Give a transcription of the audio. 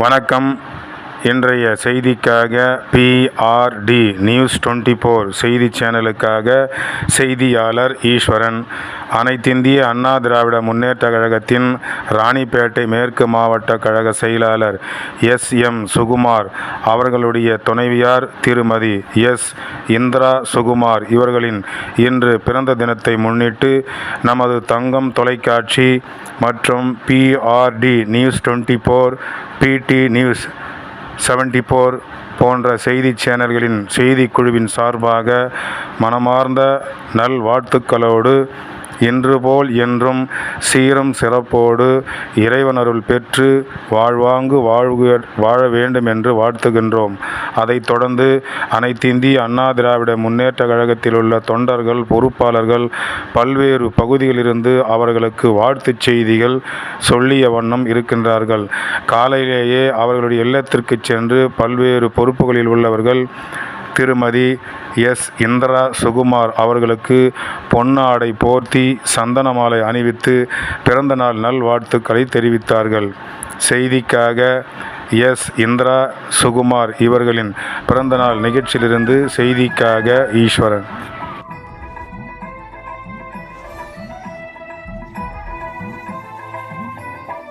வணக்கம். இன்றைய செய்திக்காக பிஆர்டி நியூஸ் டுவெண்ட்டி ஃபோர் செய்தி சேனலுக்காக செய்தியாளர் ஈஸ்வரன். அனைத்திந்திய அண்ணா திராவிட முன்னேற்ற கழகத்தின் ராணிப்பேட்டை மேற்கு மாவட்ட கழக செயலாளர் எஸ் எம் சுகுமார் அவர்களுடைய துணைவியார் திருமதி எஸ் இந்திரா சுகுமார் இவர்களின் இன்று பிறந்த தினத்தை முன்னிட்டு நமது தங்கம் தொலைக்காட்சி மற்றும் PRT news twenty four PT news seventy four போன்ற செய்தி சேனல்களின் செய்திக்குழுவின் சார்பாக மனமார்ந்த நல்வாழ்த்துக்களோடு இன்று போல் என்றும் சீரும் சிறப்போடு இறைவனருள் பெற்று வாழ்வாங்கு வாழ்க வாழ வேண்டும் என்று வாழ்த்துகின்றோம். அதைத் தொடர்ந்து அனைத்திந்திய அண்ணா திராவிட முன்னேற்ற கழகத்தில் உள்ள தொண்டர்கள் பொறுப்பாளர்கள் பல்வேறு பகுதிகளிலிருந்து அவர்களுக்கு வாழ்த்துச் செய்திகள் சொல்லிய வண்ணம் இருக்கின்றார்கள். காலையிலேயே அவர்களுடைய இல்லத்திற்கு சென்று பல்வேறு பொறுப்புகளில் உள்ளவர்கள் திருமதி எஸ். இந்திரா சுகுமார் அவர்களுக்கு பொன்னாடை போர்த்தி சந்தன மாலை அணிவித்து பிறந்தநாள் நல்வாழ்த்துக்களை தெரிவித்தார்கள். செய்திக்காக எஸ். இந்திரா சுகுமார் இவர்களின் பிறந்தநாள் நிகழ்ச்சியிலிருந்து செய்திக்காக ஈஸ்வரன்.